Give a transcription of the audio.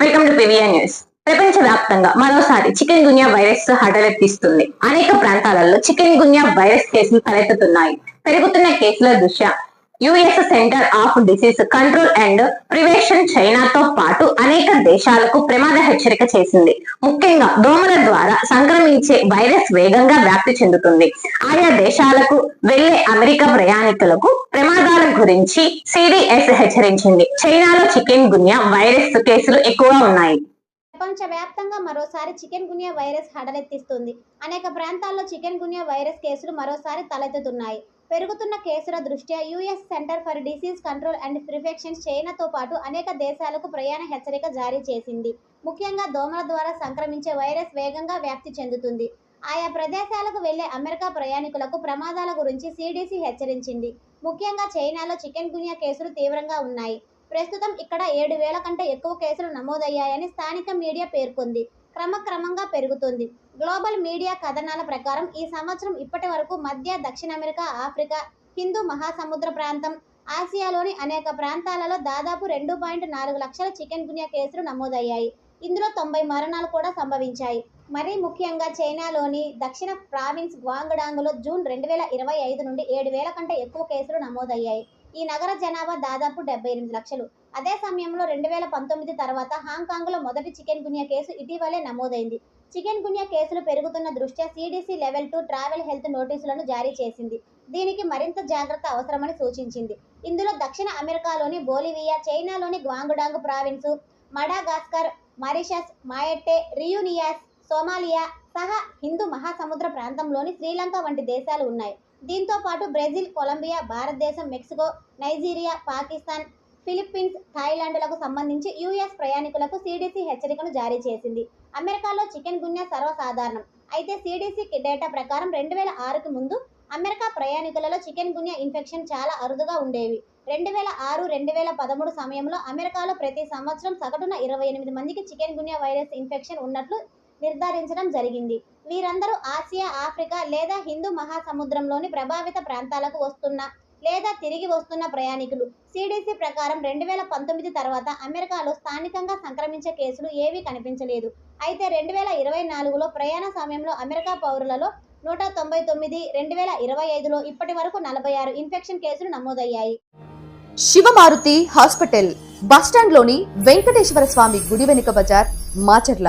Welcome to PVR news ప్రపంచ వ్యాప్తంగా మరోసారి చికెన్ గున్యా వైరస్ హడలెత్తిస్తుంది. అనేక ప్రాంతాలలో చికెన్ గున్యా వైరస్ కేసులు తలెత్తుతున్నాయి. పెరుగుతున్న కేసుల దృష్ట్యా US centre of disease control and prevention చైనాతో పాటు అనేక దేశాలకు ప్రమాద హెచ్చరిక చేసింది. ముఖ్యంగా దోమల ద్వారా సంక్రమించే వైరస్ వేగంగా వ్యాప్తి చెందుతుంది. ఆయా దేశాలకు వెళ్ళే అమెరికా ప్రయాణికులకు ప్రమాదాల గురించి సిడిఎస్ హెచ్చరించింది. చైనాలో చికెన్ గున్యా వైరస్ కేసులు ఎక్కువగా ఉన్నాయి. ప్రపంచవ్యాప్తంగా మరోసారి చికెన్ గున్యా వైరస్ హడలెత్తిస్తుంది. అనేక ప్రాంతాల్లో చికెన్ గున్యా వైరస్ కేసులు మరోసారి తలెత్తుతున్నాయి. పెరుగుతున్న కేసుల దృష్ట్యా US centre for disease control and prevention చైనాతో పాటు అనేక దేశాలకు ప్రయాణ హెచ్చరిక జారీ చేసింది. ముఖ్యంగా దోమల ద్వారా సంక్రమించే వైరస్ వేగంగా వ్యాప్తి చెందుతుంది. ఆయా ప్రదేశాలకు వెళ్ళే అమెరికా ప్రయాణికులకు ప్రమాదాల గురించి సిడిసి హెచ్చరించింది. ముఖ్యంగా చైనాలో చికెన్ గున్యా కేసులు తీవ్రంగా ఉన్నాయి. ప్రస్తుతం ఇక్కడ ఏడు వేల కంటే ఎక్కువ కేసులు నమోదయ్యాయని స్థానిక మీడియా పేర్కొంది. క్రమక్రమంగా పెరుగుతుంది. గ్లోబల్ మీడియా కథనాల ప్రకారం ఈ సంవత్సరం ఇప్పటి వరకు మధ్య దక్షిణ అమెరికా ఆఫ్రికా హిందూ మహాసముద్ర ప్రాంతం ఆసియాలోని అనేక ప్రాంతాలలో దాదాపు రెండు పాయింట్ నాలుగు లక్షల చికెన్ గున్యా కేసులు నమోదయ్యాయి. ఇందులో తొంభై మరణాలు కూడా సంభవించాయి. మరీ ముఖ్యంగా చైనాలోని దక్షిణ ప్రావిన్స్ గ్వాంగ్డాంగ్లో జూన్ రెండు వేల ఇరవై ఐదు నుండి ఏడు వేల కంటే ఎక్కువ కేసులు నమోదయ్యాయి. ఈ నగర జనాభా దాదాపు డెబ్బై ఎనిమిది లక్షలు. అదే సమయంలో రెండు వేల పంతొమ్మిది తర్వాత హాంకాంగ్లో మొదటి చికెన్ గున్యా కేసు ఇటీవలే నమోదైంది. చికెన్ గున్యా కేసులు పెరుగుతున్న దృష్ట్యా CDC level two travel health నోటీసులను జారీ చేసింది. దీనికి మరింత జాగ్రత్త అవసరమని సూచించింది. ఇందులో దక్షిణ అమెరికాలోని బోలివియా చైనాలోని Guangdong province Madagascar Mauritius Mayotte Reunion Somalia సహా హిందూ మహాసముద్ర ప్రాంతంలోని శ్రీలంక వంటి దేశాలు ఉన్నాయి. దీంతో పాటు బ్రెజిల్ కొలంబియా భారతదేశం మెక్సికో నైజీరియా పాకిస్తాన్ ఫిలిప్పీన్స్ థాయిలాండ్లకు సంబంధించి యుఎస్ ప్రయాణికులకు సిడిసి హెచ్చరికను జారీ చేసింది. అమెరికాలో చికెన్ గున్యా సర్వసాధారణం. అయితే సిడిసి డేటా ప్రకారం రెండు వేల ఆరుకి ముందు అమెరికా ప్రయాణికులలో చికెన్ గున్యా ఇన్ఫెక్షన్ చాలా అరుదుగా ఉండేవి. రెండు వేల ఆరు రెండు వేల పదమూడు సమయంలో అమెరికాలో ప్రతి సంవత్సరం సగటున ఇరవై ఎనిమిది మందికి చికెన్ గున్యా వైరస్ ఇన్ఫెక్షన్ ఉన్నట్లు నిర్ధారించడం జరిగింది. వీరందరూ ఆసియా ఆఫ్రికా లేదా హిందూ మహాసముద్రంలోని ప్రభావిత ప్రాంతాలకు వస్తున్న లేదా తిరిగి వస్తున్న ప్రయాణికులు. సిడిసి ప్రకారం రెండు వేల పంతొమ్మిది తర్వాత అమెరికాలో స్థానికంగా సంక్రమించే కేసులు ఏవీ కనిపించలేదు. అయితే రెండు వేల ఇరవై నాలుగులో ప్రయాణ సమయంలో అమెరికా పౌరులలో నూట తొంభై తొమ్మిది రెండు వేల ఇరవై ఐదులో ఇప్పటి వరకు నలభై ఆరు ఇన్ఫెక్షన్ కేసులు నమోదయ్యాయి. శివమారుతి హాస్పిటల్ బస్టాండ్లోని వెంకటేశ్వర స్వామి గుడి వెనుక బజార్ మాచర్ల.